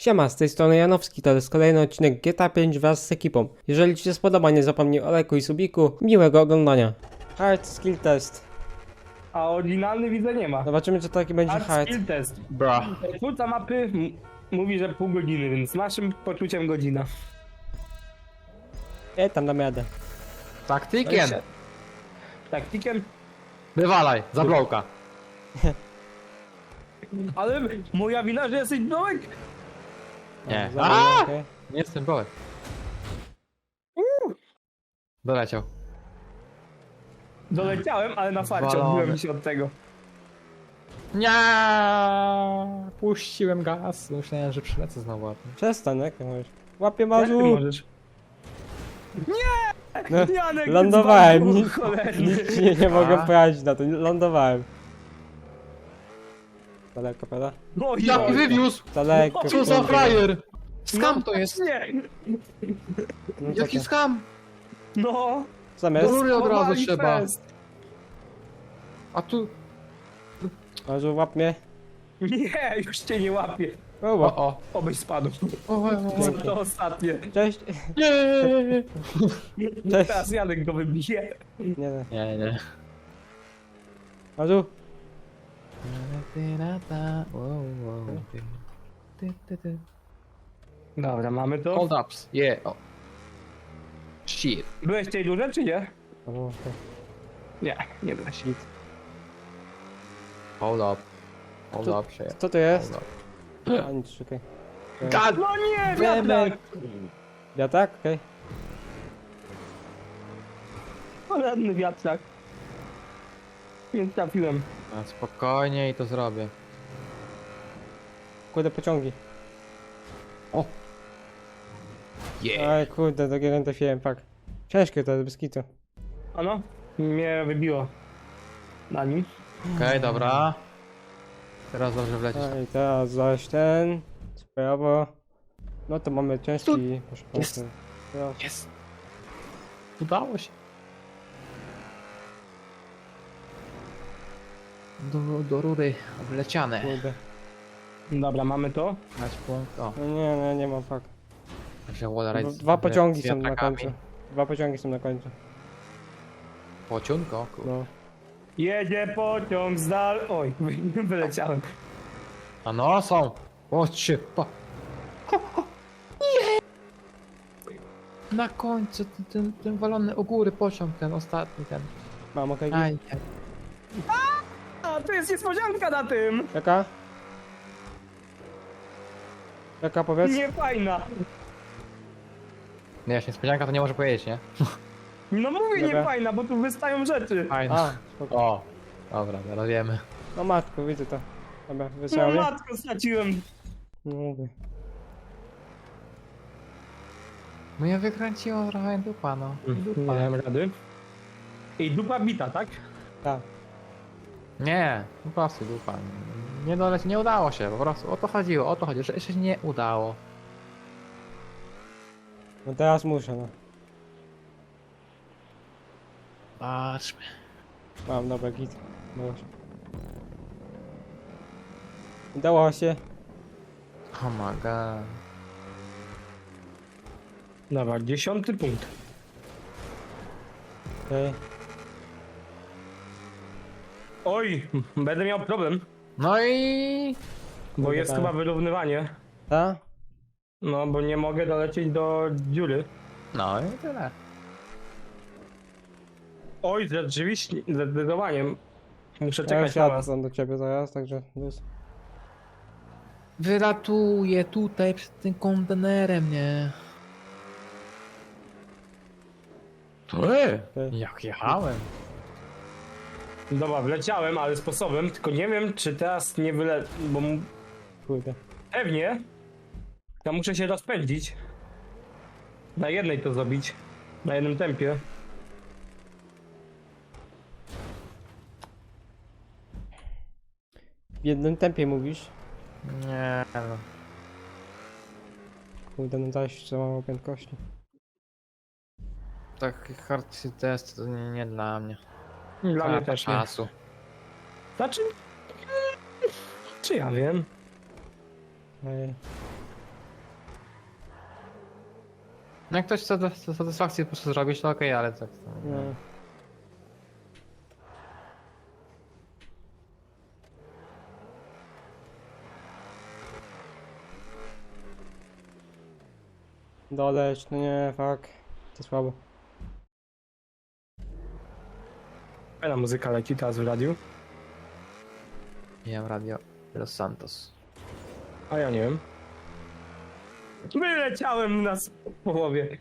Siema, z tej strony Janowski, to jest kolejny odcinek GTA 5 wraz z ekipą. Jeżeli Ci się spodoba, nie zapomnij o lajku i subiku. Miłego oglądania. Hard skill test. A oryginalny widzę nie ma. Zobaczymy, czy taki będzie Hard hard. skill test. Bra. Twórca mapy m- mówi, że pół godziny, więc naszym poczuciem godzina. Ej, tam dam jadę. Taktykiem. Taktikiem, Wywalaj, za blołka. ale moja wina, że jesteś dołek. Nie. Zabiję, okej. Nie jestem blołek. Doleciał. Doleciałem, ale na farcie Walony. odbiłem się od tego. Nie. Puściłem gaz. Myślałem, że przylecę znowu. tu- Przestań, jak ty mówisz? Łapie Jak ty mazu! możesz? No, Janek, lądowałem, nic, cholerny. nic ci nie, nie mogę A. poradzić na to, lądowałem. Daleko, prawda? No i Jaki oj. wywiózł? Daleko. Co za kurde. frajer? Skam No to jest. Nie, No, Jaki skam? no. Zamiast? Do rury od razu Powali trzeba. fest. A tu... Mazu, łap mnie. Nie, już cię nie łapię. O, O, łap. o. Obyś spadł. o, o, o. To ostatnie. Cześć. Nie. Cześć. Teraz Janek go wybije. Nie, nie. Nie, nie. Mazu, Dobra, mamy to. Hold ups, yeah. Oh. Shit. Byłeś w tej durze, czy nie? O. Nie, nie byłeś. Hold up. Hold Tu- up, shit. Co to jest? Hold up. A nic, czekaj. God No nie, wiatrak! Ja tak? Okej. Cholerny wiatrak. Więc trafiłem. A, Spokojnie i to zrobię. Kurde, pociągi. Yeah. Aj, kurde, do jeden trafiłem, pak. Ciężkie to bez kitu. Ano? Mnie wybiło. Na nim. Okej, dobra. Teraz dobrze wlecieć. A i teraz zaś ten. Sprawo. No to mamy ciężki. Proszę Jest. państwa. Teraz, Jest. Udało się. Do, do rury wleciane. Kurde. Dobra, mamy to. O, No nie, no nie mam pak. że Waller Dwa- z- Dwa pociągi z są na wiatrakami. końcu. Dwa pociągi są na końcu. Pociąg? O, kur... No. Jedzie pociąg z dal... Oj, wyleciałem. A no, są. O, się, pa. Nie! Na końcu ten, ten, ten walony o góry pociąg, ten ostatni, ten. Mam okej. Aj, aj. A, to jest niespodzianka na tym! Jaka? Jaka powiedz? Nie fajna. Nie, jeśli niespodzianka to nie może powiedzieć, nie? No mówię Dobra. nie fajna, bo tu wystają rzeczy. Fajna. A, spoko. O, dobra, teraz wiemy. No matko, widzę to. Dobra, No wysłałem. je? matko, straciłem. No mówię. No ja wykręciło trochę dupa, no. Nie Dupa. dałem rady. I dupa bita, tak? Tak. Nie, po prostu dupa. Nie doleć, nie udało się, po prostu o to chodziło, o to chodziło, że jeszcze się nie udało. No teraz muszę, no. Patrzmy. Mam, dobra, git. Udało się. Udało się. Oh my god. Dobra, dziesiąty punkt. Okej. Oj, będę miał problem, No i... bo jest tak. chyba wyrównywanie. Ta? No, bo nie mogę dolecieć do dziury. No i tyle. Oj, rzeczywiście, zdecydowanie. Muszę Ja czekać już na jadę was. tam do ciebie zaraz, także luz. Wylatuję tutaj przed tym kontenerem, nie? To Okej. Jak jechałem? Dobra, wleciałem, ale sposobem, tylko nie wiem, czy teraz nie wyle... bo Kurde. pewnie ja muszę się rozpędzić. Na jednej to zrobić. Na jednym tempie. W jednym tempie mówisz? Nie no. Kurde, no zaś za mało prędkości. Tak hard test to nie, nie dla mnie. Dla mnie tak, też nie. Czasu. Znaczy... Czy ja wiem? Yy. No jak ktoś chce do- satysfakcję po prostu zrobić, to okej, ale tak. To... No. Doleć, no nie, fuck. To słabo. Fajna muzyka leci teraz w radiu. Nie mam radio. Los Santos. A ja nie wiem. Wyleciałem na s- połowie.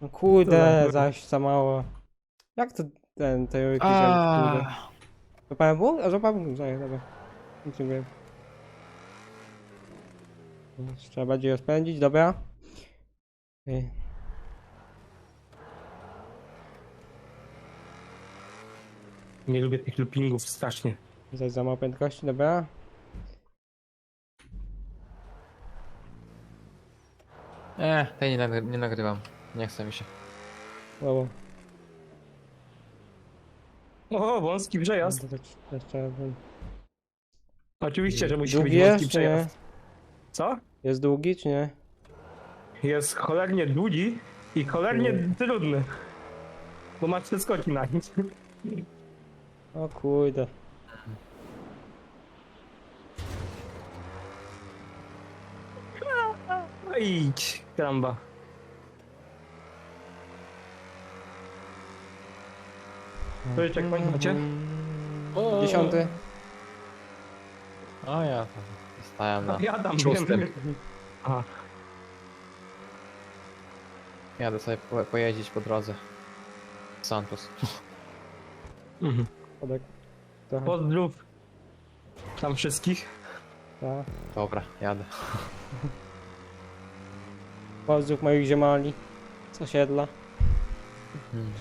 No kurde, To- zaś za mało. Jak to ten, tej jakiś kurde. Złapałem punkt? A złapałem punkt, zaję, dobra. Dziękuję. Trzeba bardziej rozpędzić, dobra. Okej. Nie lubię tych loopingów strasznie. Zaś za mało prędkości, dobra. Nie, tej nie, nagry- nie nagrywam. Nie chce mi się. Wow. O, wąski przejazd. Ten- Oczywiście, że musi być Długi wąski jest, czy nie? przejazd. Co? Jest długi, czy nie? Jest cholernie długi i cholernie Nie. trudny. Bo ma trzy skoki na nim. O kurde. No idź, kramba. To jest checkpoint macie? O, Dziesiąty. O ja tam stałem na Ja tam szóstym. Aha. Jadę sobie po, pojeździć po drodze. Santos. Mhm. Podek. Trochę. Pozdrów tam wszystkich. Tak. Dobra, jadę. Pozdrów moich ziemali. Z osiedla. Hmm.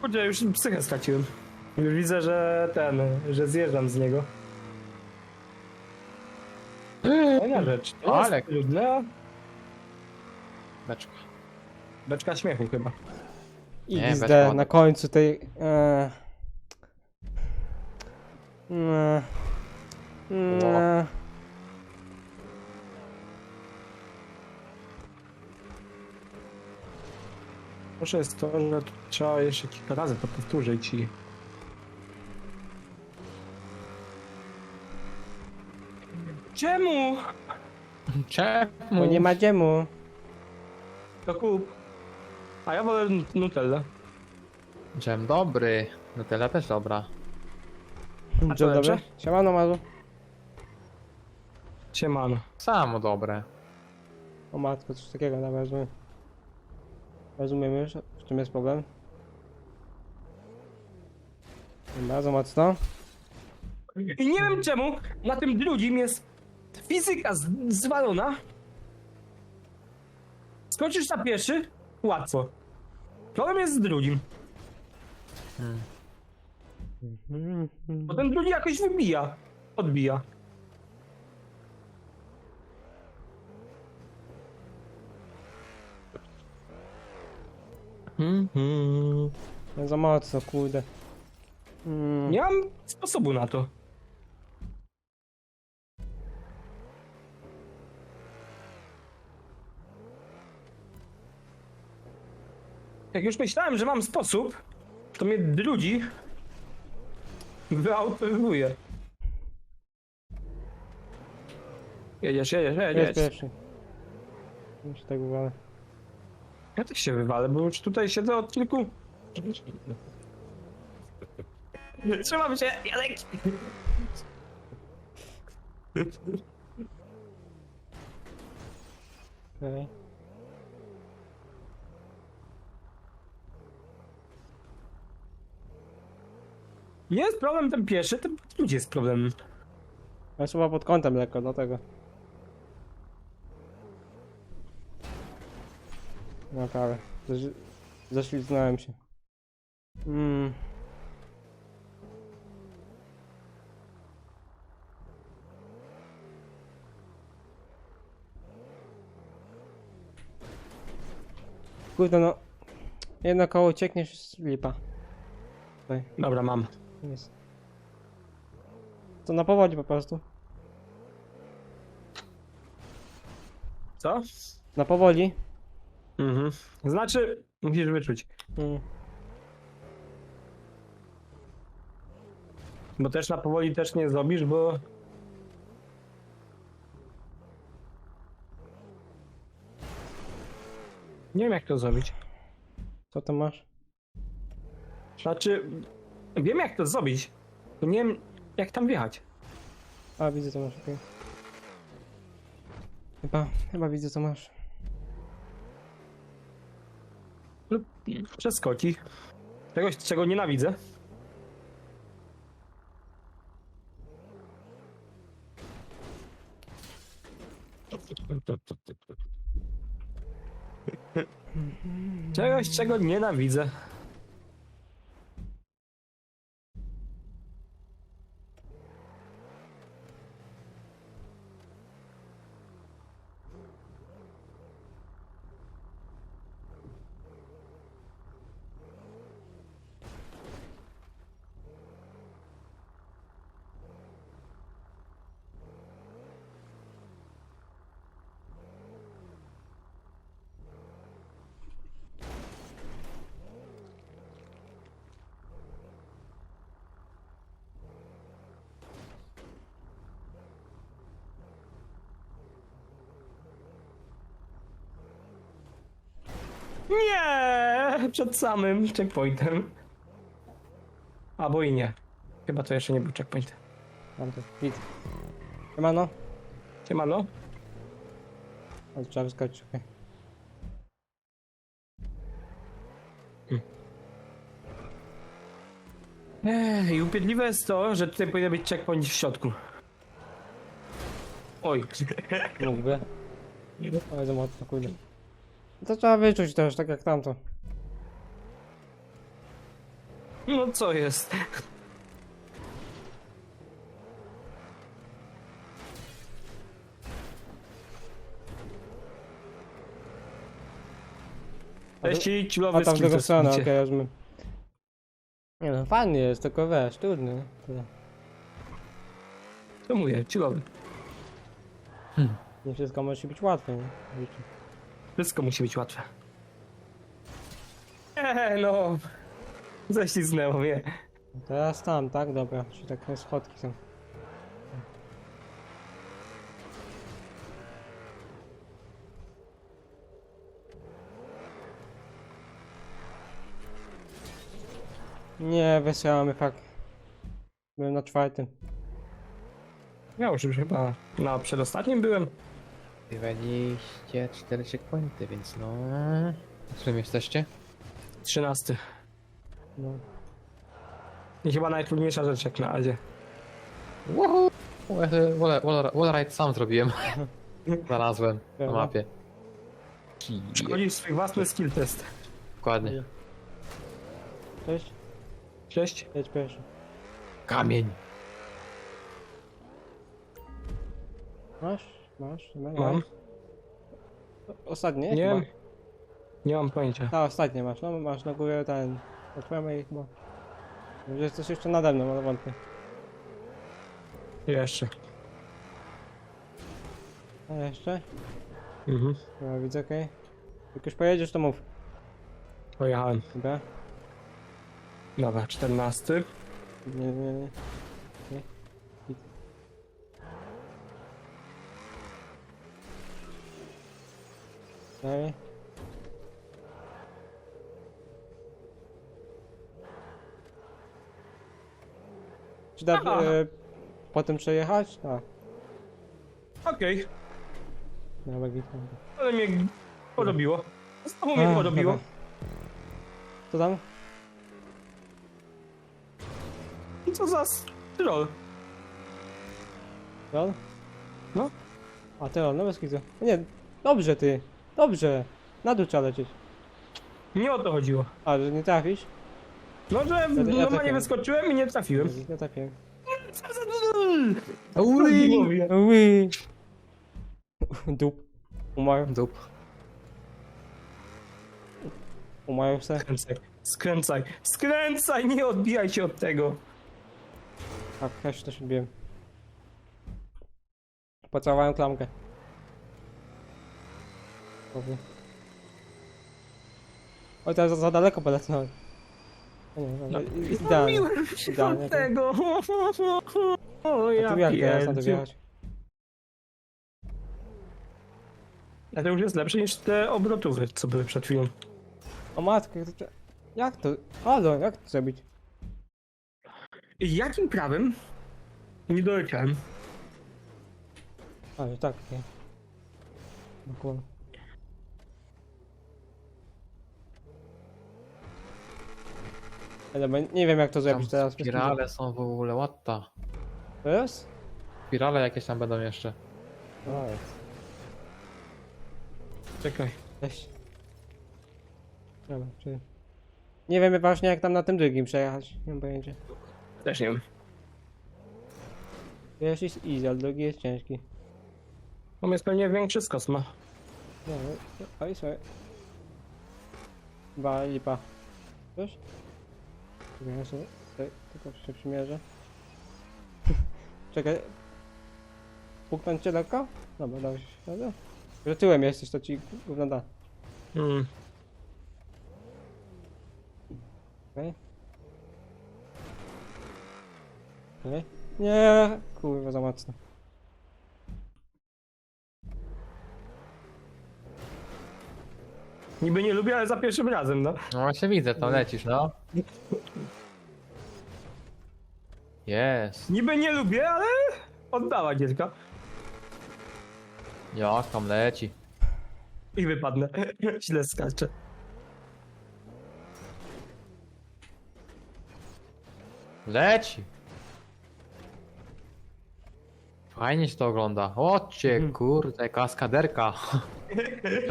Kurde, już psychę straciłem. Już widzę, że ten, że zjeżdżam z niego. Fajna rzecz. To Ale- jest trudne. Beczka. Śmiechu chyba. Nie, XD bez na końcu tej... E... Nie. Nie. Proszę jest to, że tu trzeba jeszcze kilka razy to powtórzyć i... Czemu? Czemu? Bo nie ma dziemu. To kup. A ja wolę Nutella. Dżem dobry. Nutella też dobra. A co Dzień dobry. lepsze? Siemano Mazu. Siemano. Samo dobre. O matko, coś takiego, dobra, rozumiem. Rozumiem już, w czym jest problem. Bardzo mocno. I nie wiem czemu na tym drugim jest fizyka z- zwalona. Skoczysz na pierwszy? Łatwo. Problem jest z drugim, Mhm. bo ten drugi jakoś wybija. Odbija. Mhm. No za mocno, kurde. Mm. Nie mam sposobu na to. Jak już myślałem, że mam sposób, to mnie drugi wyautowuje. Jedziesz, jedziesz, Jest jedziesz. pierwszy. Tak uwalę. Ja też się wywalę, bo już tutaj siedzę od kilku... Trzymam się, Janek! Okej. Jest problem ten pierwszy, ten drugi jest problem. Ja chyba pod kątem lekko, dlatego. No prawie. Zaś- Zaśliznąłem się. Mm. Kurde no. Jedno koło ciekniesz jest lipa. Dobra, mam. Jest. To na powodzi po prostu. Co? Na powoli. Mhm. Znaczy, musisz wyczuć. Mm. Bo też na powoli też nie zrobisz, bo... Nie wiem jak to zrobić. Co tam masz? Znaczy, wiem jak to zrobić. To nie wiem jak tam wjechać. A, widzę co masz, okej. Chyba, chyba widzę co masz. Lub przeskoki. Czegoś, czego nienawidzę. Czegoś, czego nienawidzę. Nie! Przed samym checkpointem. Albo i nie. Chyba to jeszcze nie był checkpoint. Mam to, widzę. Siemano. Siemano? Ale trzeba wyskoczyć, okej. Ech, I upierdliwe jest to, że tutaj powinien być checkpoint w środku. Oj. Mógłby. Ale za mocno, kurde. To trzeba wyczuć też, tak jak tamto. No co jest? To- Jeśli A ciulowy tam to stronę, okej, okay. rozumiem. Nie no, fajny jest, tylko wiesz, trudny. To mówię, ciulowy. Nie wszystko musi być łatwe, nie? Wszystko musi być łatwe. Eee, no. Ześliznęło mnie. Teraz tam, tak? Dobra, czyli takie schodki są. Nie, wysyłamy fakt. Byłem na czwartym. Ja już już chyba na przedostatnim byłem. 24 checkpointy, więc no... W którym jesteście? Trzynasty. No. I chyba najtrudniejsza rzecz jak na razie. Woohoo! Ja sobie wall, wall, wall ride sam zrobiłem. Znalazłem na mapie. Przechodzisz swój własny skill test. Dokładnie. Cześć, Cześć. jedź pierwszy. Kamień. Masz? Masz? Masz? Mam. Ostatnie? Nie chyba? Nie mam pojęcia. A, ostatnie masz, no masz na górę ten... Otwieramy ich chyba. Może jest coś jeszcze nade mną, ale wątpię. Jeszcze. A jeszcze? Mhm. Ja widzę, okej. Jak już pojedziesz, to mów. Pojechałem. Dobra? Dobra, czternasty. Nie, nie, nie. Dalej. Czy da Aha. e, potem przejechać? Tak. Okej. Dobra, git. Ale mnie podobiło. Znowu mnie A, podobiło. dobra. Co tam? Co za troll? Rol? No. A ty rol, no bez kitu. Nie, dobrze ty. Dobrze. Na dół trzeba lecieć. Nie o to chodziło. A, że nie trafisz? No, że ja normalnie trafiłem. wyskoczyłem i nie trafiłem. Nie trafiłem. Ui! Dup. Umarł. Dup. Umarł se. Skręcaj, skręcaj, skręcaj, nie odbijaj się od tego. Tak, ja się też odbiłem. Pocałowałem klamkę. Powie. Oj, teraz za, za daleko polecałem. O Nie, i- i- idealnie. Odbiłem się Idealnie, od tak. tego. O, A ja tu jak teraz na to wjechać? A to już jest lepsze niż te obrotówy, co były przed chwilą. O matko, jak to... Jak to? Halo, jak to zrobić? Jakim prawem nie doleciałem? A, że tak, nie. Ale bo nie wiem jak to Tam zrobić teraz. spirale są w ogóle, the? To jest? Spirale jakieś tam będą jeszcze. Jest. Czekaj. Weź. Dobra, czy... Nie wiem właśnie jak tam na tym drugim przejechać. Nie mam pojęcia. Też nie wiem. Pierwszy jest easy, ale drugi jest ciężki. On jest pewnie większy z kosma. No, oj, sorry. Chyba lipa. Coś? Sobie... Czekaj, tylko się przymierzę. Czekaj. Puknąć cię lekko? Dobra, dałeś radę? Że tyłem jesteś, to ci gówno da. Mm. Okej. Okej. Nie, kurwa, za mocno. Niby nie lubię, ale za pierwszym razem, no. No właśnie widzę, tam lecisz, no. Jest. Niby nie lubię, ale oddała dziecka. Jak tam leci. I wypadnę. Źle skaczę. Leci. Fajnie się to ogląda. Ocie, kurde, kaskaderka.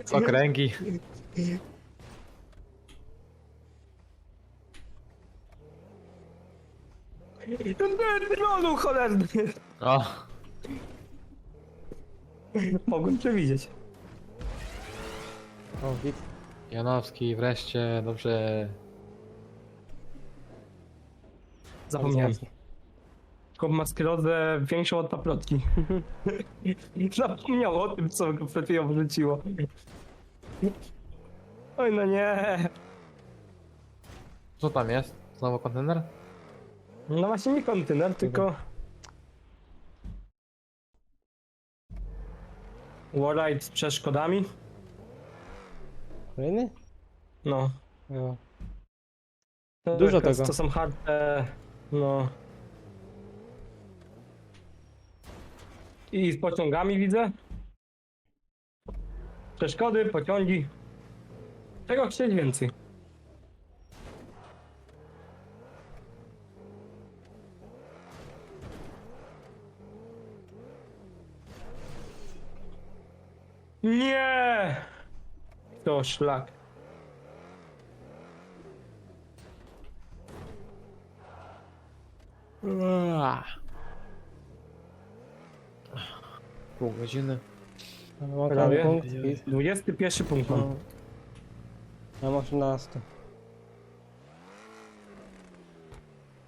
Z okręgi. Ten dronu cholerny. O, Mogłem przewidzieć. O, git. Janowski, wreszcie, dobrze. Zapomniałem. Tylko ma sklerozę większą od paprotki. Zapomniał o tym, co go przed chwilą wrzuciło. Oj, no nie. Co tam jest? Znowu kontener? No właśnie nie kontyner, tylko... Warride z przeszkodami? Kolejny? No. To Dużo jakaś- tego. To są harte... No. I z pociągami widzę. Przeszkody, pociągi. Czego chcieć więcej? Nie! To szlak. Pół godziny. Prawie. punkt. git. 21 punkt mam. Mam 18.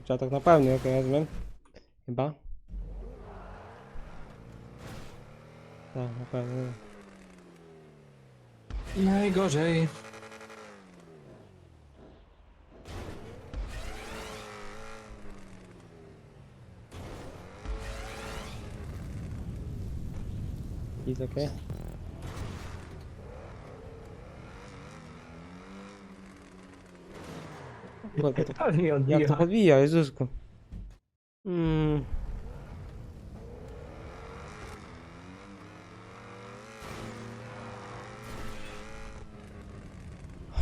Trzeba tak na pełny, ja rozumiem. Chyba. Tak, na pewno. Najgorzej. Jest okej. Kurde, to- Ale mi Jak odbija. to podbija, Jezusku. Mm.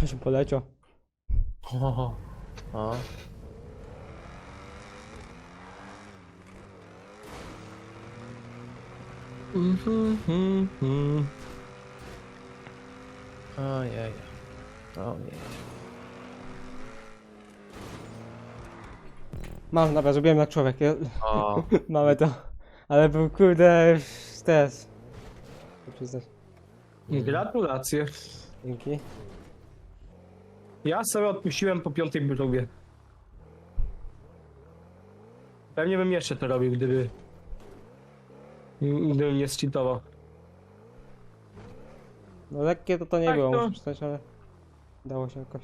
Aż poleciał. O, o. Mhm, mhm, mhm. Ojej. Ojej. Mam, dobra, zrobiłem jak człowiek. Ja, O, mamy to. Ale był kurde Przyznać. Gratulacje. Dzięki. Ja sobie odpuściłem po piątej próbie. Pewnie bym jeszcze to robił, gdyby... Gdybym nie zcheatował. No lekkie to to nie Tak, było, to- muszę przyznać, ale dało się jakoś.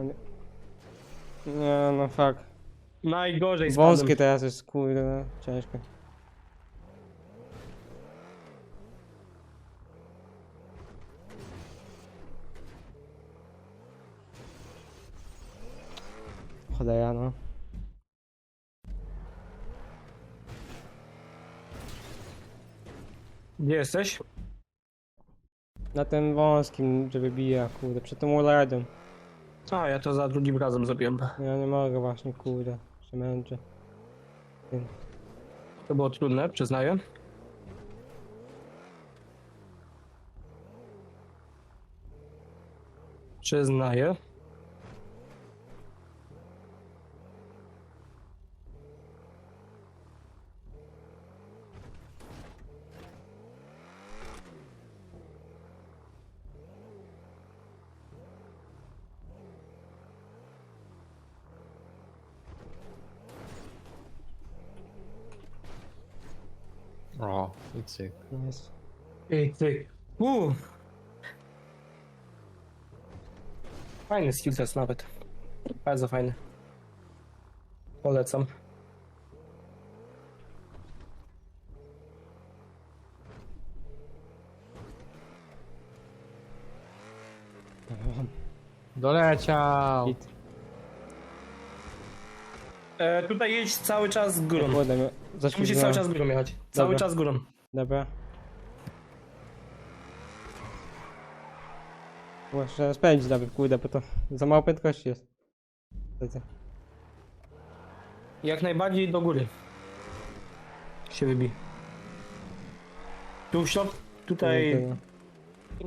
No nie. Nie, no fuck. Najgorzej spadłem. Wąskie teraz jest, kurde, ciężko. Cholera, no. Gdzie jesteś? Na tym wąskim, że wybija, kurde, przed tym wallride'em. A, ja to za drugim razem zrobiłem. Ja nie mogę właśnie, kurde, się męczę. To było trudne, przyznaję. Przyznaję. O, i cyk. Nice. Ej, ty. Uuu. Fajny skill test nawet. Bardzo fajny. Polecam. Doleciał! Hit. E, tutaj jedź cały czas górą. Kurde, mnie Musisz zaślizgnąłem. cały czas górą jechać. Cały Dobra. czas górą. Dobra. Muszę spędzić nawet, kurde, bo to za mało prędkości jest. Jak najbardziej do góry. Się wybij. Tu w środ... Tutaj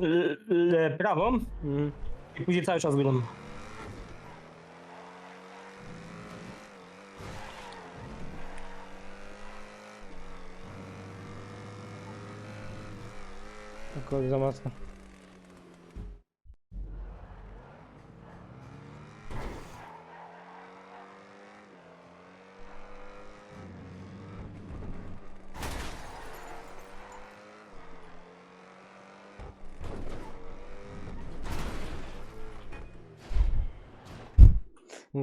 l, prawą Mhm. i później cały czas górą. Kurde, za mocno.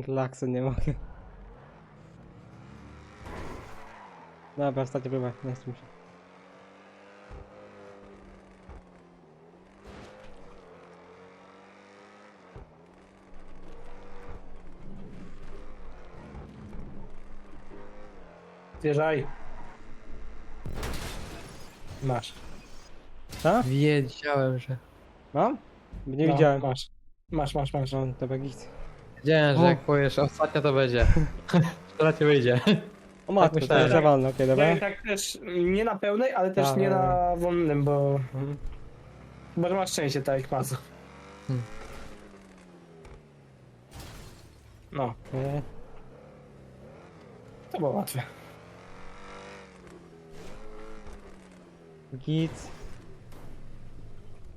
Laksu nie mogę. Dobra, ostatnia próba, nie chcę się. Zjeżdżaj. Masz. Co? Wiedziałem, że... Mam? Bo nie No, widziałem. Masz. Masz, masz, masz. No, dobra, git. Wiedziałem, że O. jak powiesz ostatnia to będzie. Która ci wyjdzie. O matko, to myślałem. jest za wolno, okej, dobra. Ja tak też nie na pełnej, ale też Tak. nie na wolnym, bo... Mhm. Bo masz szczęście, tak jak Mazu. Hmm. No, Nie. to było łatwe. Git.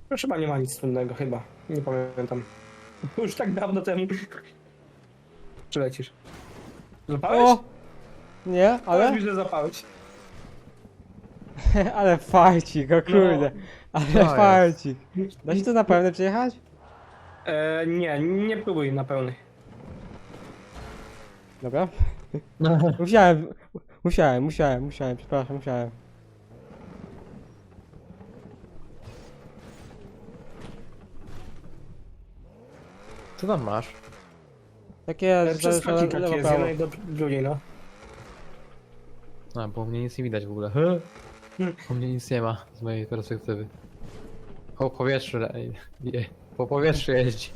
To chyba nie ma nic trudnego, chyba. Nie pamiętam. Już tak dawno temu. Czy lecisz? Zapałeś? O! Nie, Ale? ale? że zapałeś. ale farcik, o kurde. Ale To jest. farcik. Da się to na pewno przejechać? E, nie, nie próbuj na pełnej. Dobra. Musiałem, musiałem, musiałem, musiałem, przepraszam, musiałem. Co tam masz? Takie że skoki takie lewo prawo. jednej do drugiej, no. A, bo u mnie nic nie widać w ogóle. U mnie nic nie ma z mojej perspektywy. Po powietrzu, le- je- po powietrzu jeździ.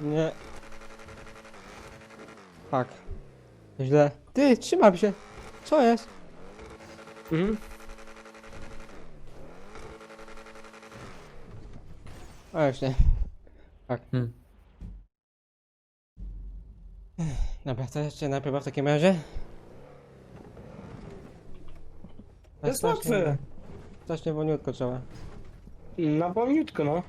Nie. Fuck. Źle. Ty, trzymam się. Co jest? Mhm. O, już nie. Hmm. Dobra, to jeszcze najpierw w takim razie. To jest łatwe. Wolniutko trzeba. No wolniutko, no.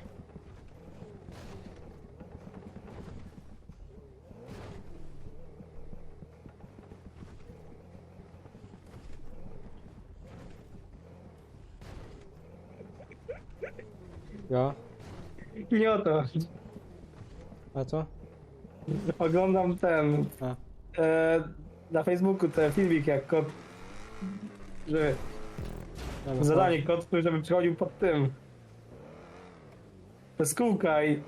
Jo. Nie o to. A co? Oglądam ten. A. E, na Facebooku ten filmik jak kot. Że Ja no, zadanie kotku, żeby przychodził pod tym. Bez kółka i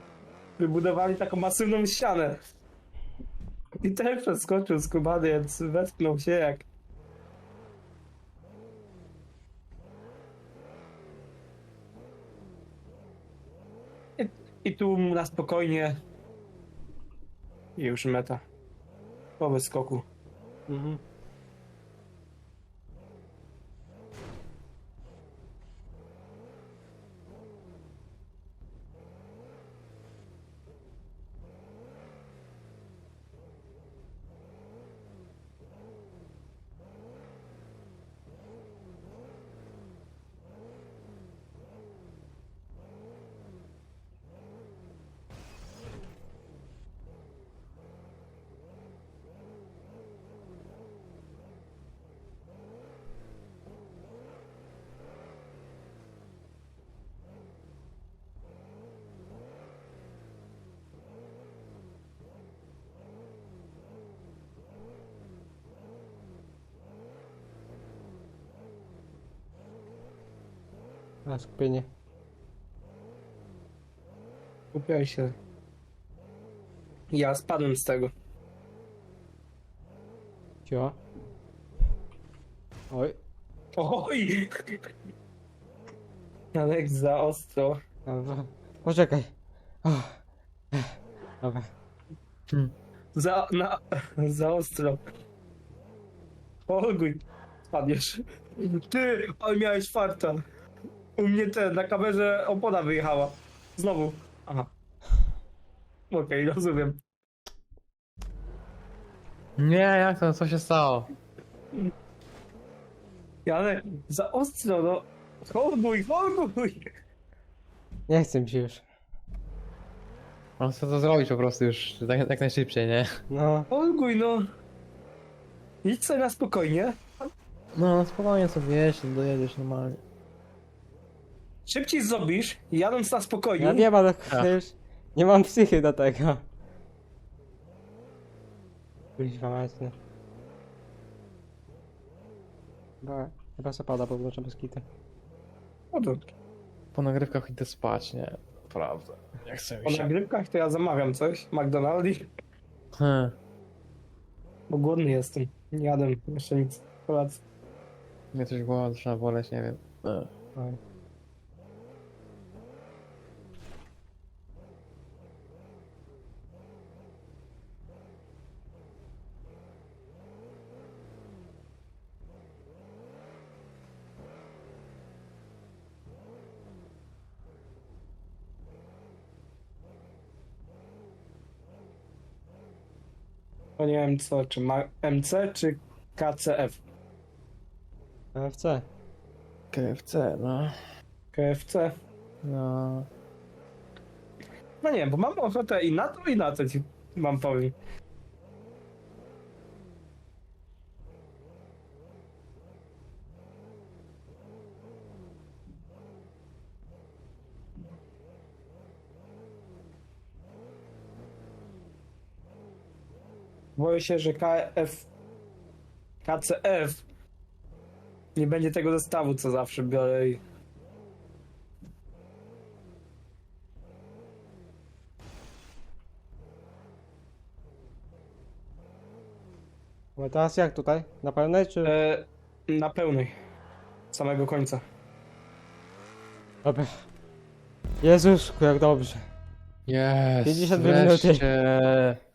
wybudowali taką masywną ścianę. I też przeskoczył skubaniec, wespnął się jak. I, I tu na spokojnie. I już meta. Po wyskoku. Mhm. A skupienie. Kupiaj się. Ja spadłem z tego. Cio. Oj. Oj! Janek za ostro. Dobra. Poczekaj. Oh. Dobra. Za, na, za ostro. Olguj. Spadniesz. Ty, ale miałeś farta. U mnie ten, na kamerze opona wyjechała. Znowu. Aha. Okej, rozumiem. Nie, jak to? Co się stało? Janek, za ostro, no. Holguj, holguj! Nie chcę mi się już. Mam co to zrobić po prostu już, tak, jak najszybciej, nie? No. Holguj, no. Idź sobie na spokojnie. No, spokojnie sobie jeźdź, dojedziesz normalnie. Szybciej zrobisz, jadąc na spokojnie. Ja wiem, ale A. już nie mam psychy do tego. Kuźwa mocno. Chyba, chyba se pada, bo włączę bez kity. O, to, Po nagrywkach idę spać, nie? Prawda. Nie chcę po mi się. nagrywkach to ja zamawiam coś. McDonaldi. Hmm. Bo głodny jestem. Nie jadłem jeszcze nic. Kolacji. Mnie coś głowa zaczyna boleć, nie wiem. E. Oj. Nie wiem co, czy ma MC, czy KCF. NFC. KFC, no. KFC. No. No nie wiem, bo mam ochotę i na to, i na to ci mam powiem. Boję się, że KF... KCF nie będzie tego zestawu, co zawsze biorę i... Ale teraz jak tutaj? Na pełnej czy? E, na pełnej. Samego końca. Dobra. Jezus, jak dobrze. Jest. 52 minuty. wreszcie.